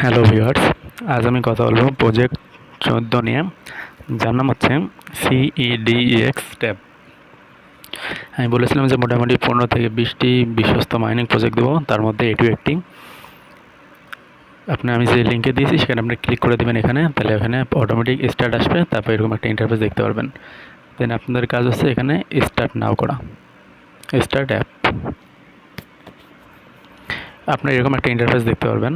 Hello viewers আজ আমি কথা বলব প্রজেক্ট চোদ্দ নিয়ে। যার নাম হচ্ছে E সিইডিএক্স ট্যাব আমি বলেছিলাম যে মোটামুটি পনেরো থেকে বিশটি বিশ্বস্ত মাইনিং প্রজেক্ট দেবো। তার মধ্যে এটিও একটি। আপনি আমি যে লিঙ্কে দিয়েছি, সেখানে আপনি ক্লিক করে দেবেন এখানে। তাহলে এখানে অটোমেটিক স্টার্ট আসবে। তারপর এরকম একটা ইন্টারফেস দেখতে পারবেন। দেন আপনাদের কাজ হচ্ছে এখানে স্টার্ট নাও করা। স্টার্ট অ্যাপ আপনার এরকম একটা ইন্টারফেস দেখতে পারবেন।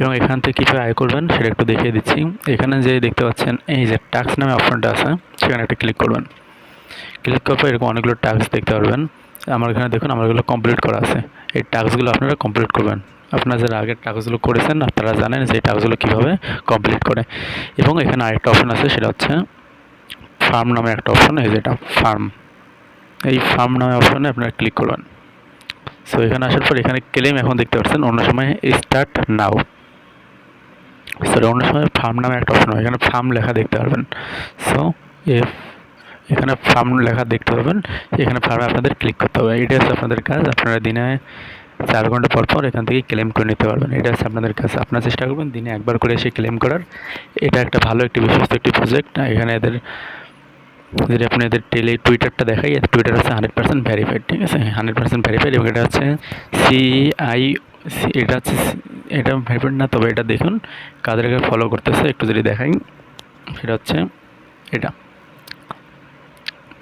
এবং এখান থেকে কীভাবে আয় করবেন, সেটা একটু দেখিয়ে দিচ্ছি। এখানে যে দেখতে পাচ্ছেন, এই যে টাস্ক নামে অপশনটা আছে, সেখানে একটা ক্লিক করবেন। ক্লিক করার পর এরকম অনেকগুলো টাস্ক দেখতে পারবেন। আমার এখানে দেখুন, আমার এগুলো কমপ্লিট করা আছে। এই টাস্কগুলো আপনারা কমপ্লিট করবেন। আপনারা যারা আগের টাস্কগুলো করেছেন, আপনারা জানেন যে টাস্কগুলো কীভাবে কমপ্লিট করে। এবং এখানে আরেকটা অপশন আছে, সেটা হচ্ছে ফার্ম নামে একটা অপশন এই যেটা ফার্ম এই ফার্ম নামে অপশনে আপনারা ক্লিক করবেন। সো এখানে আসার পর এখানে ক্লেম এখন দেখতে পাচ্ছেন, অন্য সময় স্টার্ট নাও সরি অন্য সময় ফার্ম নামে একটা অপশন হয় এখানে ফার্ম লেখা দেখতে পারবেন। সো এফ এখানে ফার্ম লেখা দেখতে পাবেন এখানে ফার্মে আপনাদের ক্লিক করতে হবে। এটা হচ্ছে আপনাদের কাজ। আপনারা দিনে চার ঘণ্টা পর পর এখান থেকে ক্লেম করে নিতে পারবেন। এটা হচ্ছে আপনাদের কাজ। আপনারা চেষ্টা করবেন দিনে একবার করে এসে ক্লেম করার। এটা একটা ভালো একটি বিশ্বস্ত একটি প্রজেক্ট এখানে এদের, যদি আপনি এদের টেলে টুইটারটা দেখাই টুইটার হচ্ছে হান্ড্রেড পার্সেন্ট ভ্যারিফাইড ঠিক আছে? হান্ড্রেড পার্সেন্ট ভ্যারিফাইড এবং এটা হচ্ছে সিআই এটা হচ্ছে এটা ভ্যারিফাইড না, তবে এটা দেখুন। কাদেরকে ফলো করতেছে, একটু যদি দেখাই। সেটা হচ্ছে এটা।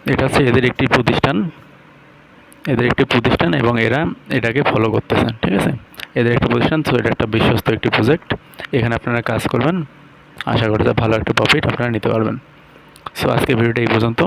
এটা হচ্ছে এদের একটি প্রতিষ্ঠান। এদের একটি প্রতিষ্ঠান এবং এরা এটাকে ফলো করতেছে, ঠিক আছে? এদের একটি প্রতিষ্ঠান, তো এটা একটা বিশ্বস্ত একটি প্রজেক্ট এখানে আপনারা কাজ করবেন। আশা করি যে ভালো একটা প্রফিট আপনারা নিতে পারবেন। সো আজকে ভিডিওটা এই পর্যন্ত।